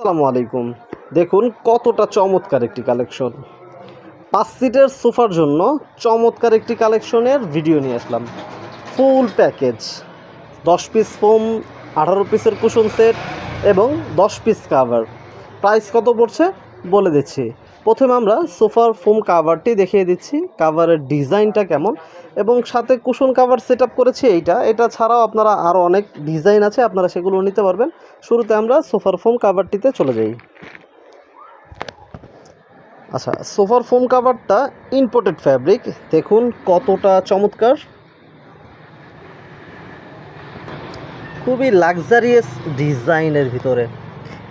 আসসালামু আলাইকুম। দেখুন, কতটা চমৎকার একটি কালেকশন। পাঁচ সিটের সোফার জন্য চমৎকার একটি কালেকশনের ভিডিও নিয়ে আসলাম। Full package. দশ পিস ফোম, আঠারো পিসের কুশন সেট এবং দশ পিস কাভার। প্রাইস কত পড়ছে? বলে দিচ্ছি। প্রথমে আমরা সোফার ফোম কাভারটি দেখিয়ে দিচ্ছি। কাভারের ডিজাইনটা কেমন? এবং সাথে কুশন কাভার সেট করেছি এইটা। এটা ছাড়াও আপনারা আরও অনেক ডিজাইন আছে, আপনারা সেগুলো নিতে পারবেন। শুরুতে আমরা সোফার ফোম কাভারটিতে চলে যাই। আচ্ছা সোফার ফোম কাভারটা ইম্পোর্টেড ফ্যাব্রিক দেখুন কতটা চমৎকার। খুবই লাক্সারিয়াস ডিজাইনের ভিতরে।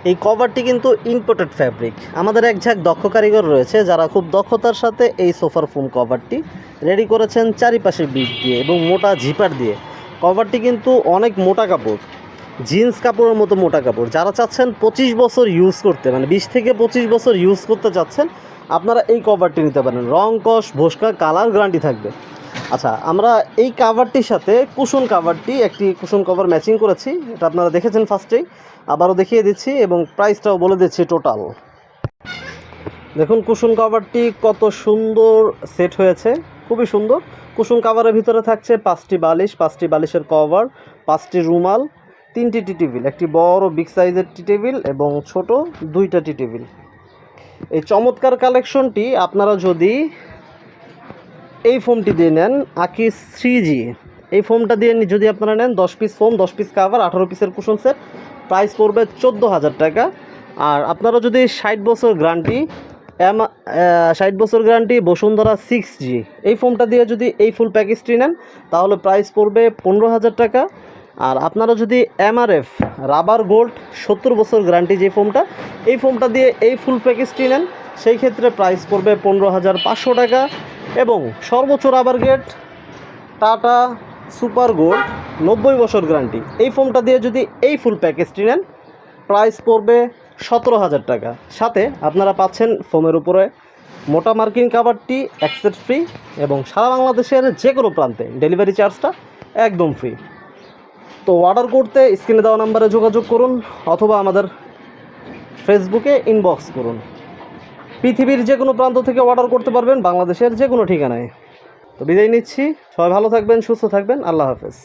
এই কভারটি কিন্তু ইম্পোর্টেড ফ্যাব্রিক আমাদের এক ঝাঁক দক্ষ কারিগর রয়েছে যারা খুব দক্ষতার সাথে এই সোফার ফোম কভারটি রেডি করেছেন চারিপাশে বিট দিয়ে এবং মোটা জিপার দিয়ে। কভারটি কিন্তু অনেক মোটা কাপড় জিন্স কাপড়ের মতো মোটা কাপড়। যারা চাচ্ছেন পঁচিশ বছর ইউজ করতে মানে বিশ থেকে পঁচিশ বছর ইউজ করতে চাচ্ছেন, আপনারা এই কভারটি নিতে পারেন। রং কষ ভোসকা কালার গ্যারান্টি থাকবে। আচ্ছা আমরা এই কাভারটির সাথে কুশন কাভারটি একটি কুশন কভার ম্যাচিং করেছি। এটা আপনারা দেখেছেন ফার্স্টেই আবারও দেখিয়ে দিচ্ছি এবং প্রাইসটাও বলে দিচ্ছি টোটাল দেখুন, কুশন কভারটি কত সুন্দর সেট হয়েছে। খুবই সুন্দর। কুশন কাভারের ভিতরে থাকছে পাঁচটি বালিশ, পাঁচটি বালিশের কভার পাঁচটি রুমাল, তিনটি টি টেবিল, একটি বড় বিগ সাইজের টি টেবিল এবং ছোট দুইটা টি টেবিল। এই চমৎকার কালেকশনটি আপনারা যদি এই ফোমটি দিয়ে নেন আকিস থ্রি জি এই ফোমটা দিয়ে যদি আপনারা নেন, দশ পিস ফোম, দশ পিস কাভার আঠারো পিসের কুশন সেট প্রাইস পড়বে চোদ্দ হাজার টাকা। আর আপনারা যদি ষাট বছর গ্যারান্টি এম ষাট বছর গ্যারান্টি বসুন্ধরা সিক্স জি এই ফোমটা দিয়ে যদি এই ফুল প্যাকেজটি নেন, তাহলে প্রাইস পড়বে পনেরো হাজার টাকা। আর আপনারা যদি এমআরএফ রাবার গোল্ড সত্তর বছর গ্যারান্টি যে ফোমটা, এই ফোমটা দিয়ে এই ফুল প্যাকেজটি নেন, সেই ক্ষেত্রে প্রাইস পড়বে পনেরো হাজার পাঁচশো টাকা। এবং সর্বোচ্চ rubber gate Tata super gold নব্বই বছর গ্যারান্টি এই ফোমটা দিয়ে যদি এই ফুল প্যাকেজটি নেন প্রাইস পড়বে সতেরো হাজার টাকা। সাথে আপনারা পাচ্ছেন ফোমের উপরে মোটা মার্কিং কাভারটি অ্যাক্সেস ফ্রি এবং সারা বাংলাদেশের যে কোনো প্রান্তে ডেলিভারি চার্জটা একদম ফ্রি তো অর্ডার করতে স্ক্রিনে দেওয়া নাম্বারে যোগাযোগ করুন অথবা আমাদের ফেসবুকে ইনবক্স করুন। পৃথিবীর যে কোনো প্রান্ত থেকে অর্ডার করতে পারবেন বাংলাদেশের যে কোনো ঠিকানায়। তো বিদায় নিচ্ছি। সবাই ভালো থাকবেন, সুস্থ থাকবেন। আল্লাহ হাফেজ।